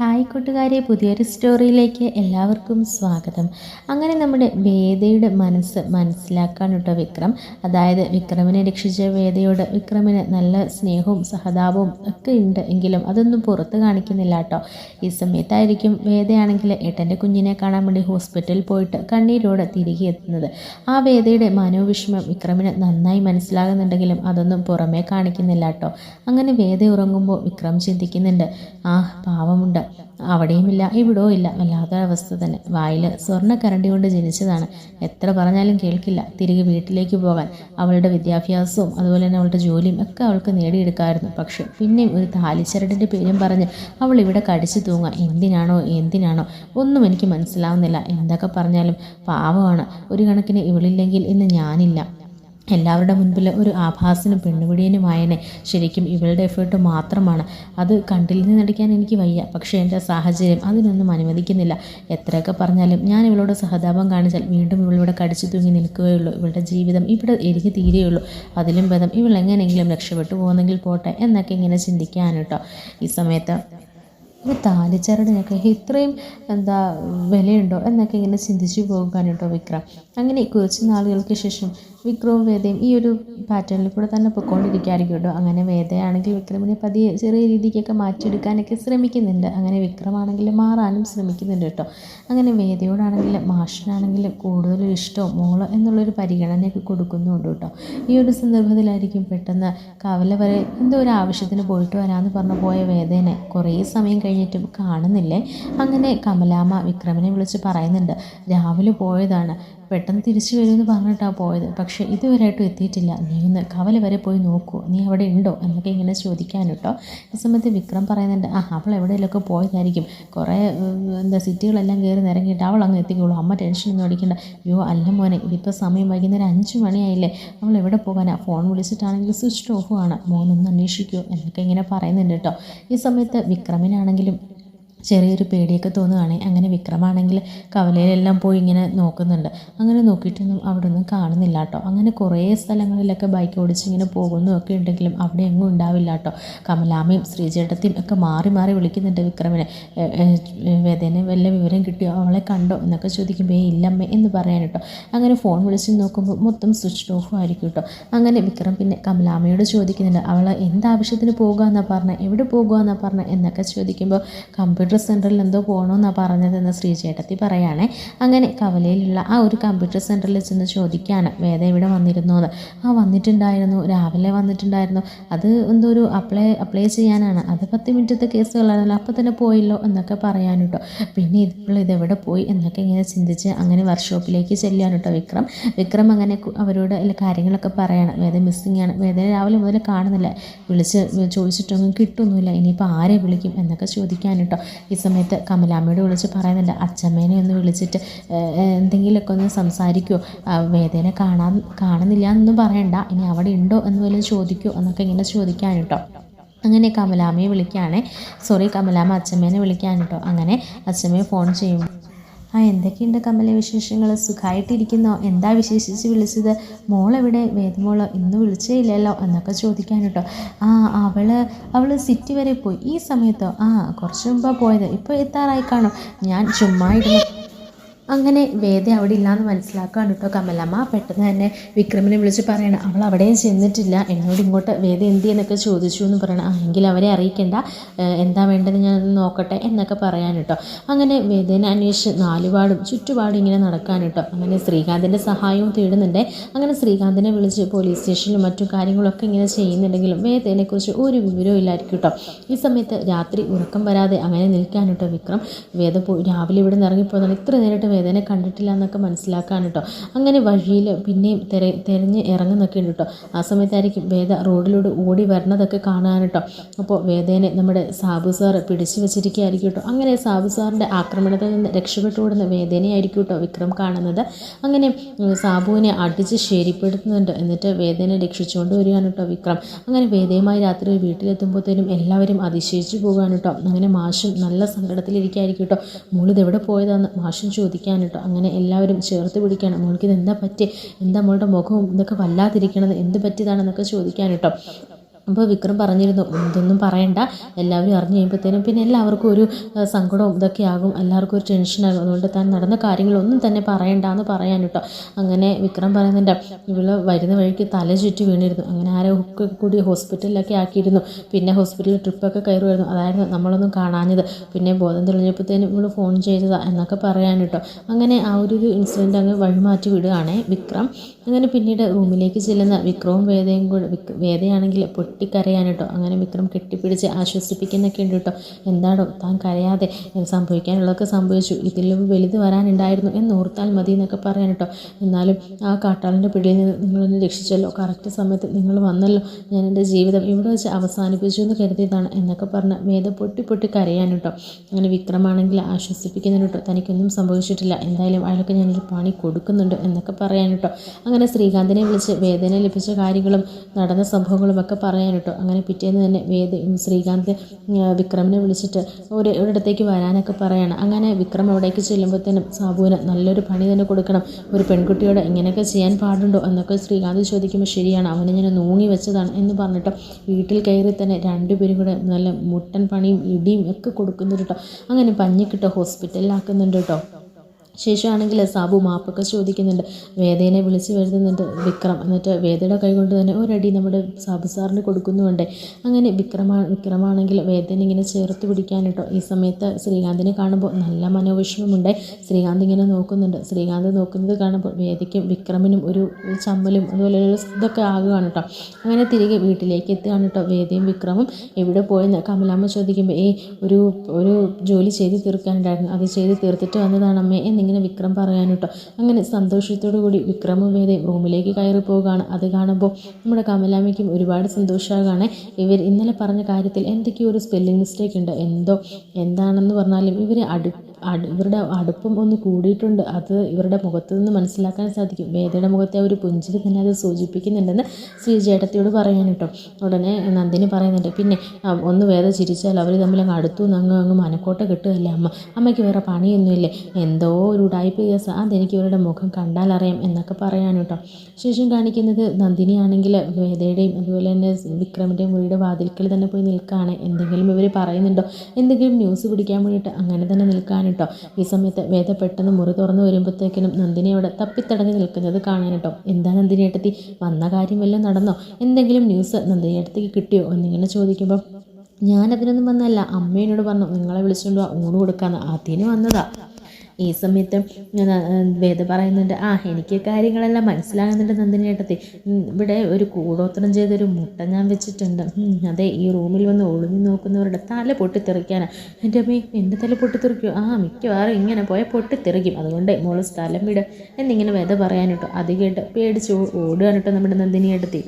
Hi കൂട്ടുകാരെ പുതിയൊരു സ്റ്റോറിയിലേക്ക് എല്ലാവർക്കും സ്വാഗതം. അങ്ങനെ നമ്മുടെ വേദയുടെ മനസ്സ് മനസ്സിലാക്കാൻ കേട്ടോ വിക്രം? അതായത് വിക്രമിനെ രക്ഷിച്ച വേദയോട് വിക്രമിന് നല്ല സ്നേഹവും സഹതാപവും ഒക്കെ ഉണ്ട് എങ്കിലും അതൊന്നും പുറത്ത് കാണിക്കുന്നില്ല കേട്ടോ. ഈ സമയത്തായിരിക്കും വേദയാണെങ്കിൽ ഏട്ടന്റെ കുഞ്ഞിനെ കാണാൻ വേണ്ടി ഹോസ്പിറ്റലിൽ പോയിട്ട് കണ്ണീരോടെ തിരികെ എത്തുന്നത്. ആ വേദയുടെ മനോവിഷമം വിക്രമിന് നന്നായി മനസ്സിലാകുന്നുണ്ടെങ്കിലും അതൊന്നും പുറമേ കാണിക്കുന്നില്ല കേട്ടോ. അങ്ങനെ വേദ ഉറങ്ങുമ്പോൾ വിക്രം ചിന്തിക്കുന്നുണ്ട് ആ പാവമുണ്ട്. അവിടെയുമില്ല ഇവിടോ ഇല്ല. വല്ലാത്ത അവസ്ഥ തന്നെ. വായിൽ സ്വർണക്കരണ്ടി കൊണ്ട് ജനിച്ചതാണ്. എത്ര പറഞ്ഞാലും കേൾക്കില്ല. തിരികെ വീട്ടിലേക്ക് പോകാൻ അവളുടെ വിദ്യാഭ്യാസവും അതുപോലെ തന്നെ അവളുടെ ജോലിയും ഒക്കെ അവൾക്ക് നേടിയെടുക്കാമായിരുന്നു പക്ഷെ പിന്നെ ഒരു താലിച്ചരടിന്റെ പേരും പറഞ്ഞ് അവൾ ഇവിടെ കടിച്ചു തൂങ്ങുക. എന്തിനാണോ എന്തിനാണോ? ഒന്നും എനിക്ക് മനസ്സിലാവുന്നില്ല. എന്തൊക്കെ പറഞ്ഞാലും പാവമാണ്. ഒരു കണക്കിന് ഇവളില്ലെങ്കിൽ ഇന്ന് ഞാനില്ല. എല്ലാവരുടെ മുൻപിൽ ഒരു ആഭാസനും പെണ്ണുപിടിയനുമായനെ ശരിക്കും ഇവളുടെ എഫേർട്ട് മാത്രമാണ്. അത് കണ്ടിൽ നിന്ന് നടിക്കാൻ എനിക്ക് വയ്യ. പക്ഷേ എന്റെ സാഹചര്യം അതിനൊന്നും അനുവദിക്കുന്നില്ല. എത്രയൊക്കെ പറഞ്ഞാലും ഞാൻ ഇവളോട് സഹതാപം കാണിച്ചാൽ വീണ്ടും ഇവളിവിടെ കടിച്ചു തൂങ്ങി നിൽക്കുകയുള്ളൂ. ഇവളുടെ ജീവിതം ഇവിടെ എനിക്ക് തീരെയുള്ളൂ അതിലും ഭേദം ഇവൾ എങ്ങനെയെങ്കിലും രക്ഷപ്പെട്ടു പോകുന്നെങ്കിൽ പോട്ടെ എന്നൊക്കെ ഇങ്ങനെ ചിന്തിക്കാൻ കേട്ടോ ഈ സമയത്ത് ഒരു താലിച്ചരടിനൊക്കെ ഇത്രയും എന്താ വിലയുണ്ടോ എന്നൊക്കെ ഇങ്ങനെ ചിന്തിച്ചു പോകുകയാണ് വിക്രം. അങ്ങനെ കുറച്ച് നാളുകൾക്ക് ശേഷം വിക്രവും വേദയും ഈ ഒരു പാറ്റേണിൽ കൂടെ തന്നെ പൊയ്ക്കൊണ്ടിരിക്കുകയായിരിക്കും കേട്ടോ അങ്ങനെ വേദയാണെങ്കിൽ വിക്രമിനെ പതിയെ ചെറിയ രീതിക്കൊക്കെ മാറ്റിയെടുക്കാനൊക്കെ ശ്രമിക്കുന്നുണ്ട്. അങ്ങനെ വിക്രമാണെങ്കിൽ മാറാനും ശ്രമിക്കുന്നുണ്ട് കേട്ടോ. അങ്ങനെ വേദയോടാണെങ്കിലും മാഷിനാണെങ്കിലും കൂടുതലും ഇഷ്ടവും മോൾ എന്നുള്ളൊരു പരിഗണനയൊക്കെ കൊടുക്കുന്നുണ്ട് കേട്ടോ. ഈ ഒരു സന്ദർഭത്തിലായിരിക്കും പെട്ടെന്ന് കവല വരെ എന്തോ ഒരു ആവശ്യത്തിന് പോയിട്ട് വരാമെന്ന് പറഞ്ഞു പോയ വേദനെ കുറേ സമയം കഴിഞ്ഞിട്ടും കാണുന്നില്ലേ? അങ്ങനെ കമലാമ്മ വിക്രമിനെ വിളിച്ച് പറയുന്നുണ്ട് രാവിലെ പോയതാണ്. പെട്ടെന്ന് തിരിച്ചു വരുമെന്ന് പറഞ്ഞിട്ടാണ് പോയത്. പക്ഷേ ഇതുവരെയായിട്ടും എത്തിയിട്ടില്ല. നീ ഒന്ന് കവല വരെ പോയി നോക്കൂ. നീ അവിടെ ഉണ്ടോ? എന്നൊക്കെ ഇങ്ങനെ ചോദിക്കാൻ കേട്ടോ. ഈ സമയത്ത് വിക്രം പറയുന്നുണ്ട് ആ അവൾ എവിടെയെങ്കിലുമൊക്കെ പോയതായിരിക്കും. കുറേ എന്താ സിറ്റികളെല്ലാം കയറി നിരങ്ങിയിട്ട് അവൾ അങ്ങ് എത്തിക്കോളൂ. അമ്മ ടെൻഷനൊന്നും അടിക്കണ്ട. അയ്യോ അല്ല മോനെ ഇതിപ്പോൾ സമയം വൈകുന്നേരം അഞ്ച് മണിയായില്ലേ. അവൾ എവിടെ പോകാനാണ് ഫോൺ വിളിച്ചിട്ടാണെങ്കിൽ സ്വിച്ച് ഓഫ് ആണ്. മോനൊന്ന് അന്വേഷിക്കൂ എന്നൊക്കെ ഇങ്ങനെ പറയുന്നുണ്ട് കേട്ടോ. ഈ സമയത്ത് വിക്രമിനാണെങ്കിലും ചെറിയൊരു പേടിയൊക്കെ തോന്നുകയാണ് അങ്ങനെ വിക്രമാണെങ്കിൽ കവലയിലെല്ലാം പോയി ഇങ്ങനെ നോക്കുന്നുണ്ട്. അങ്ങനെ നോക്കിയിട്ടൊന്നും അവിടെ ഒന്നും കാണുന്നില്ല കേട്ടോ അങ്ങനെ കുറേ സ്ഥലങ്ങളിലൊക്കെ ബൈക്ക് ഓടിച്ച് ഇങ്ങനെ പോകുന്നതൊക്കെ ഉണ്ടെങ്കിലും അവിടെ എങ്ങും ഉണ്ടാവില്ല കേട്ടോ കമലാമയും ശ്രീചേട്ടത്തിയും ഒക്കെ മാറി മാറി വിളിക്കുന്നുണ്ട് വിക്രമിനെ. വേദന വല്ല വിവരം കിട്ടിയോ? അവളെ കണ്ടോ? എന്നൊക്കെ ചോദിക്കുമ്പോൾ ഏ ഇല്ലമ്മേ എന്ന് പറയാൻ കേട്ടോ അങ്ങനെ ഫോൺ വിളിച്ച് നോക്കുമ്പോൾ മൊത്തം സ്വിച്ച് ഓഫ് ആയിരിക്കും കേട്ടോ അങ്ങനെ വിക്രം പിന്നെ കമലാമയോട് ചോദിക്കുന്നുണ്ട് അവളെ എന്താവശ്യത്തിന് പോകുക എന്നാണ് പറഞ്ഞത് എവിടെ പോകുക എന്നാണ് പറഞ്ഞത് എന്നൊക്കെ ചോദിക്കുമ്പോൾ കമ്പ്യൂട്ടർ കമ്പ്യൂട്ടർ സെന്ററിൽ എന്തോ പോകണമെന്നാണ് പറഞ്ഞതെന്ന് ശ്രീചേട്ടത്തി പറയുകയാണേ അങ്ങനെ കവലയിലുള്ള ആ ഒരു കമ്പ്യൂട്ടർ സെന്ററിൽ ചെന്ന് ചോദിക്കുകയാണ് വേദ ഇവിടെ വന്നിരുന്നോന്ന്? ആ വന്നിട്ടുണ്ടായിരുന്നു. രാവിലെ വന്നിട്ടുണ്ടായിരുന്നു. അത് എന്തോ ഒരു അപ്ലൈ അപ്ലൈ ചെയ്യാനാണ്. അത് പത്ത് മിനിറ്റത്തെ കേസുകളായിരുന്നല്ലോ അപ്പോൾ തന്നെ പോയല്ലോ എന്നൊക്കെ പറയാൻ കേട്ടോ പിന്നെ ഇപ്പോൾ ഇതെവിടെ പോയി എന്നൊക്കെ ഇങ്ങനെ ചിന്തിച്ച് അങ്ങനെ വർക്ക്ഷോപ്പിലേക്ക് ചെല്ലുകയാണ് കേട്ടോ വിക്രം. വിക്രം അങ്ങനെ അവരോട് കാര്യങ്ങളൊക്കെ പറയണം. വേദ മിസ്സിങ് ആണ്. വേദന രാവിലെ മുതൽ കാണുന്നില്ല. വിളിച്ച് ചോദിച്ചിട്ടൊന്നും കിട്ടുന്നില്ല ഇനിയിപ്പോൾ ആരെ വിളിക്കും? എന്നൊക്കെ ചോദിക്കാൻ കേട്ടോ ഈ സമയത്ത് കമലാമ്മയോട് വിളിച്ച് പറയുന്നുണ്ട് അച്ഛമ്മേനെ ഒന്ന് വിളിച്ചിട്ട് എന്തെങ്കിലുമൊക്കെ ഒന്ന് സംസാരിക്കുമോ വേദന കാണാൻ കാണുന്നില്ല എന്നൊന്നും പറയണ്ട. ഇനി അവിടെ ഉണ്ടോ എന്ന് വല്ലതും ചോദിക്കുമോ എന്നൊക്കെ ഇങ്ങനെ ചോദിക്കാൻ കേട്ടോ. അങ്ങനെ കമലാമ്മയെ വിളിക്കുകയാണേ. സോറി കമലാമ്മ അച്ഛമ്മേനെ വിളിക്കാൻ കേട്ടോ. അങ്ങനെ അച്ഛമ്മയെ ഫോൺ ചെയ്യും ആ എന്തൊക്കെയുണ്ട് കമ്മലെ വിശേഷങ്ങൾ സുഖമായിട്ടിരിക്കുന്നോ എന്താ വിശേഷിച്ച് വിളിച്ചത്? മോളെവിടെ? വേദമോളോ ഇന്ന് വിളിച്ചേ ഇല്ലല്ലോ എന്നൊക്കെ ചോദിക്കാൻ കേട്ടോ ആ അവൾ അവൾ സിറ്റി വരെ പോയി. ഈ സമയത്തോ? ആ കുറച്ച് മുമ്പാണ് പോയത്. ഇപ്പോൾ എത്താറായി കാണും. ഞാൻ ചുമ്മാ അങ്ങനെ വേദ അവിടെ ഇല്ലയെന്ന് മനസ്സിലാക്കുകയാണ് കേട്ടോ കമലമ്മ പെട്ടെന്ന് തന്നെ വിക്രമിനെ വിളിച്ച് പറയണം അവൾ അവിടെയും ചെന്നിട്ടില്ല. എന്നോട് ഇങ്ങോട്ട് വേദ എന്ത് എന്നൊക്കെ ചോദിച്ചു എന്ന് പറയണം. ആ എങ്കിൽ അവരെ അറിയിക്കേണ്ട. എന്താ വേണ്ടത് ഞാൻ നോക്കട്ടെ എന്നൊക്കെ പറയാൻ കേട്ടോ അങ്ങനെ വേദേനെ അന്വേഷിച്ച് നാലുപാടും ചുറ്റുപാടും ഇങ്ങനെ നടക്കാൻ കേട്ടോ അങ്ങനെ ശ്രീകാന്തിന്റെ സഹായവും തേടുന്നുണ്ട്. അങ്ങനെ ശ്രീകാന്തിനെ വിളിച്ച് പോലീസ് സ്റ്റേഷനിലും മറ്റു കാര്യങ്ങളൊക്കെ ഇങ്ങനെ ചെയ്യുന്നുണ്ടെങ്കിലും വേദനെക്കുറിച്ച് ഒരു വിവരവും ഇല്ലായിരിക്കും കേട്ടോ ഈ സമയത്ത് രാത്രി ഉറക്കം വരാതെ അങ്ങനെ നിൽക്കാൻ കേട്ടോ വിക്രം. വേദ രാവിലെ ഇവിടെ നിന്ന് ഇറങ്ങിപ്പോയതാണ് ഇത്ര നേരിട്ട് വേദന കണ്ടിട്ടില്ല എന്നൊക്കെ മനസ്സിലാക്കാൻ കേട്ടോ അങ്ങനെ വഴിയിൽ പിന്നെയും തെര തിരഞ്ഞ് ഇറങ്ങുന്നൊക്കെ ഉണ്ട് കേട്ടോ ആ സമയത്തായിരിക്കും വേദ റോഡിലൂടെ ഓടി വരണതൊക്കെ കാണാൻ കേട്ടോ അപ്പോൾ വേദനെ നമ്മുടെ സാബു സാർ പിടിച്ചു വെച്ചിരിക്കുകയായിരിക്കും കേട്ടോ അങ്ങനെ സാബു സാറിന്റെ ആക്രമണത്തിൽ നിന്ന് രക്ഷപ്പെട്ടു ഓടുന്ന വേദനയായിരിക്കും കേട്ടോ വിക്രം കാണുന്നത്. അങ്ങനെ സാബുവിനെ അടിച്ച് ശരിപ്പെടുത്തുന്നുണ്ട്. എന്നിട്ട് വേദനെ രക്ഷിച്ചുകൊണ്ട് വരികയാണ് കേട്ടോ വിക്രം. അങ്ങനെ വേദയുമായി രാത്രി വീട്ടിലെത്തുമ്പോഴത്തേനും എല്ലാവരും അതിശയിച്ചു പോകാൻ കേട്ടോ അങ്ങനെ മാഷും നല്ല സങ്കടത്തിലിരിക്കുകയായിരിക്കും കേട്ടോ മോളിത് എവിടെ പോയതാന്ന് മാഷും ചോദിക്കാൻ പിടിക്കാൻ കേട്ടോ അങ്ങനെ എല്ലാവരും ചേർത്ത് പിടിക്കണം മോൾക്ക് ഇത് എന്താ പറ്റി എന്താ മോളുടെ മുഖവും ഇതൊക്കെ വല്ലാതിരിക്കണത് എന്ത് പറ്റിയതാണെന്നൊക്കെ ചോദിക്കാൻ കേട്ടോ അപ്പോൾ വിക്രം പറഞ്ഞിരുന്നു ഇതൊന്നും പറയണ്ട. എല്ലാവരും അറിഞ്ഞു കഴിയുമ്പോഴത്തേനും പിന്നെ എല്ലാവർക്കും ഒരു സങ്കടവും ഇതൊക്കെ ആകും. എല്ലാവർക്കും ഒരു ടെൻഷനാകും അതുകൊണ്ട് താൻ നടന്ന കാര്യങ്ങളൊന്നും തന്നെ പറയണ്ട എന്ന് പറയാൻ കേട്ടോ അങ്ങനെ വിക്രം പറയുന്നുണ്ട് ഇവൾ വരുന്ന വഴിക്ക് തല ചുറ്റി വീണിരുന്നു. അങ്ങനെ ആരോ ഒക്കെ കൂടി ഹോസ്പിറ്റലിലൊക്കെ ആക്കിയിരുന്നു. പിന്നെ ഹോസ്പിറ്റലിൽ ട്രിപ്പൊക്കെ കയറുമായിരുന്നു അതായിരുന്നു നമ്മളൊന്നും കാണാഞ്ഞത്. പിന്നെ ബോധം തെളിഞ്ഞപ്പോഴത്തേനും ഇവൾ ഫോൺ ചെയ്തതാ എന്നൊക്കെ പറയാൻ കേട്ടോ അങ്ങനെ ആ ഒരു ഇൻസിഡന്റ് അങ്ങ് വഴിമാറ്റി വിടുകയാണേ വിക്രം. അങ്ങനെ പിന്നീട് റൂമിലേക്ക് ചെല്ലുന്ന വിക്രവും വേദയും കൂടെ വേദയാണെങ്കിൽ പൊട്ടിക്കരയാൻ കേട്ടോ അങ്ങനെ വിക്രം കെട്ടിപ്പിടിച്ച് ആശ്വസിപ്പിക്കുന്നൊക്കെ ഉണ്ട് കേട്ടോ എന്താണോ താൻ കരയാതെ സംഭവിക്കാനുള്ളതൊക്കെ സംഭവിച്ചു. ഇതിലും വലുത് വരാനുണ്ടായിരുന്നു എന്ന് ഓർത്താൽ മതി എന്നൊക്കെ പറയാൻ കേട്ടോ എന്നാലും ആ കാട്ടാളിന്റെ പിടിയിൽ നിന്ന് നിങ്ങളൊന്ന് രക്ഷിച്ചല്ലോ. കറക്റ്റ് സമയത്ത് നിങ്ങൾ വന്നല്ലോ. ഞാൻ എന്റെ ജീവിതം ഇവിടെ വെച്ച് അവസാനിപ്പിച്ചു എന്ന് കരുതിയതാണ് എന്നൊക്കെ പറഞ്ഞ് വേദ പൊട്ടി പൊട്ടി കരയാൻ കേട്ടോ അങ്ങനെ വിക്രമാണെങ്കിൽ ആശ്വസിപ്പിക്കുന്നുണ്ട് കേട്ടോ തനിക്കൊന്നും സംഭവിച്ചിട്ടില്ല. എന്തായാലും അയാൾക്ക് ഞാനൊരു പണി കൊടുക്കുന്നുണ്ട് എന്നൊക്കെ പറയാൻ കേട്ടോ അങ്ങനെ ശ്രീകാന്തിനെ വിളിച്ച് വേദന ലഭിച്ച കാര്യങ്ങളും നടന്ന സംഭവങ്ങളും ഒക്കെ പറയാൻ കേട്ടോ അങ്ങനെ പിറ്റേന്ന് തന്നെ വേദ ശ്രീകാന്ത് വിക്രമിനെ വിളിച്ചിട്ട് ഒരു ഒരിടത്തേക്ക് വരാനൊക്കെ പറയണം. അങ്ങനെ വിക്രം അവിടേക്ക് ചെല്ലുമ്പോഴത്തേനും സാബുവിന് നല്ലൊരു പണി തന്നെ കൊടുക്കണം. ഒരു പെൺകുട്ടിയോട് ഇങ്ങനെയൊക്കെ ചെയ്യാൻ പാടുണ്ടോ എന്നൊക്കെ ശ്രീകാന്ത് ചോദിക്കുമ്പോൾ ശരിയാണ് അവനെ ഞാൻ നൂങ്ങി വെച്ചതാണ് എന്ന് പറഞ്ഞിട്ട് വീട്ടിൽ കയറി തന്നെ രണ്ടുപേരും കൂടെ നല്ല മുട്ടൻ പണിയും ഇടിയും ഒക്കെ കൊടുക്കുന്നുണ്ട് കേട്ടോ അങ്ങനെ പഞ്ഞിക്കിട്ട് ഹോസ്പിറ്റലിലാക്കുന്നുണ്ട് കേട്ടോ ശേഷമാണെങ്കിൽ സാബു മാപ്പൊക്കെ ചോദിക്കുന്നുണ്ട്. വേദേനെ വിളിച്ച് വരുത്തുന്നുണ്ട്. വിക്രം. എന്നിട്ട് വേദയുടെ കൈ കൊണ്ട് തന്നെ ഒരടി നമ്മുടെ സാബു സാറിന് കൊടുക്കുന്നുണ്ട്. അങ്ങനെ വിക്രമാ വിക്രമാണെങ്കിൽ വേദന ഇങ്ങനെ ചേർത്ത് പിടിക്കാൻ കേട്ടോ ഈ സമയത്ത് ശ്രീകാന്തിനെ കാണുമ്പോൾ നല്ല മനോവിഷമമുണ്ട്. ശ്രീകാന്ത് ഇങ്ങനെ നോക്കുന്നുണ്ട്. ശ്രീകാന്ത് നോക്കുന്നത് കാണുമ്പോൾ വേദയ്ക്കും വിക്രമിനും ഒരു ചമ്മലും അതുപോലെ ഒരു ഇതൊക്കെ ആകുകയാണ് കേട്ടോ അങ്ങനെ തിരികെ വീട്ടിലേക്ക് എത്തുകയാണ് കേട്ടോ വേദയും വിക്രമും. എവിടെ പോയെന്ന് കമലാമ്മ ചോദിക്കുമ്പോൾ ഏ ഒരു ഒരു ജോലി ചെയ്ത് തീർക്കാനുണ്ടായിരുന്നു. അത് ചെയ്ത് തീർത്തിട്ട് വന്നതാണ് അമ്മേ എന്നിങ്ങനെ ഇങ്ങനെ വിക്രം പറയാൻ കേട്ടോ അങ്ങനെ സന്തോഷത്തോടു കൂടി വിക്രമും വേദയും റൂമിലേക്ക് കയറി പോവുകയാണ്. അത് കാണുമ്പോൾ നമ്മുടെ കമലാമ്മയ്ക്കും ഒരുപാട് സന്തോഷമാകാണ്. ഇവർ ഇന്നലെ പറഞ്ഞ കാര്യത്തിൽ എന്തൊക്കെയോ ഒരു സ്പെല്ലിംഗ് മിസ്റ്റേക്ക് ഉണ്ട്. എന്തോ എന്താണെന്ന് പറഞ്ഞാലും ഇവർ അടു ഇവരുടെ അടുപ്പം ഒന്ന് കൂടിയിട്ടുണ്ട്. അത് ഇവരുടെ മുഖത്ത് നിന്ന് മനസ്സിലാക്കാൻ സാധിക്കും. വേദയുടെ മുഖത്തെ ഒരു പുഞ്ചിരി തന്നെ അത് സൂചിപ്പിക്കുന്നുണ്ടെന്ന് ശ്രീജേട്ടത്തിയോട് പറയാൻ കേട്ടോ. ഉടനെ നന്ദിനി പറയുന്നുണ്ട് പിന്നെ ഒന്ന് വേദ ചിരിച്ചാൽ അവർ തമ്മിൽ അങ്ങ് അടുത്തു നിന്ന് അങ്ങ് അങ്ങ് മനക്കോട്ട കിട്ടുകയല്ലേ അമ്മ? അമ്മയ്ക്ക് വേറെ പണിയൊന്നുമില്ലേ? എന്തോ ഒരു ഉടായ്പ കേസ്. അതെനിക്ക് ഇവരുടെ മുഖം കണ്ടാൽ അറിയാം എന്നൊക്കെ പറയാൻ കേട്ടോ. ശേഷം കാണിക്കുന്നത് നന്ദിനിയാണെങ്കിൽ വേദയുടെയും അതുപോലെ തന്നെ വിക്രമിന്റെയും മുറിയുടെ വാതിൽക്കൽ തന്നെ പോയി നിൽക്കുകയാണ് എന്തെങ്കിലും ഇവർ പറയുന്നുണ്ടോ? എന്തെങ്കിലും ന്യൂസ് പിടിക്കാൻ വേണ്ടിയിട്ട് അങ്ങനെ തന്നെ നിൽക്കാൻ കേട്ടോ ഈ സമയത്ത് വേദ പെട്ടെന്ന് മുറി തുറന്നു വരുമ്പോഴത്തേക്കിനും നന്ദിനി അവിടെ തപ്പിത്തടഞ്ഞ് നിൽക്കുന്നത് കാണാൻ കേട്ടോ എന്താ നന്ദിനി ഏട്ടത്തി? വന്ന കാര്യം വല്ലതും നടന്നോ? എന്തെങ്കിലും ന്യൂസ് നന്ദിനി ഏട്ടത്തിക്ക് കിട്ടിയോ? എന്നിങ്ങനെ ചോദിക്കുമ്പോൾ ഞാനതിനൊന്നും വന്നല്ല അമ്മേനോട് പറഞ്ഞു നിങ്ങളെ വിളിച്ചുകൊണ്ട് ഊണ് കൊടുക്കാന്ന്. അതിന് വന്നതാ. ഈ സമയത്ത് വേദ പറയുന്നുണ്ട് ആ എനിക്ക് കാര്യങ്ങളെല്ലാം മനസ്സിലാകുന്നുണ്ട് നന്ദിനി ഏട്ടത്തി. ഇവിടെ ഒരു കൂടോത്രം ചെയ്തൊരു മുട്ട ഞാൻ വെച്ചിട്ടുണ്ട്. അതെ ഈ റൂമിൽ വന്ന് ഒളിഞ്ഞു നോക്കുന്നവരുടെ തല പൊട്ടിത്തെറിക്കാനാണ് എന്റെ അമ്മ എന്റെ തല പൊട്ടിത്തെറിക്കും? ആ മിക്കവാറും ഇങ്ങനെ പോയ പൊട്ടിത്തെറിക്കും. അതുകൊണ്ട് മോൾ സ്ഥലം വിട്. എന്നിങ്ങനെ വേദ പറയാനിട്ടോ. അത് കേട്ട് പേടിച്ച് ഓടുകയാണ് കേട്ടോ നമ്മുടെ നന്ദിനി ഏട്ടത്തി.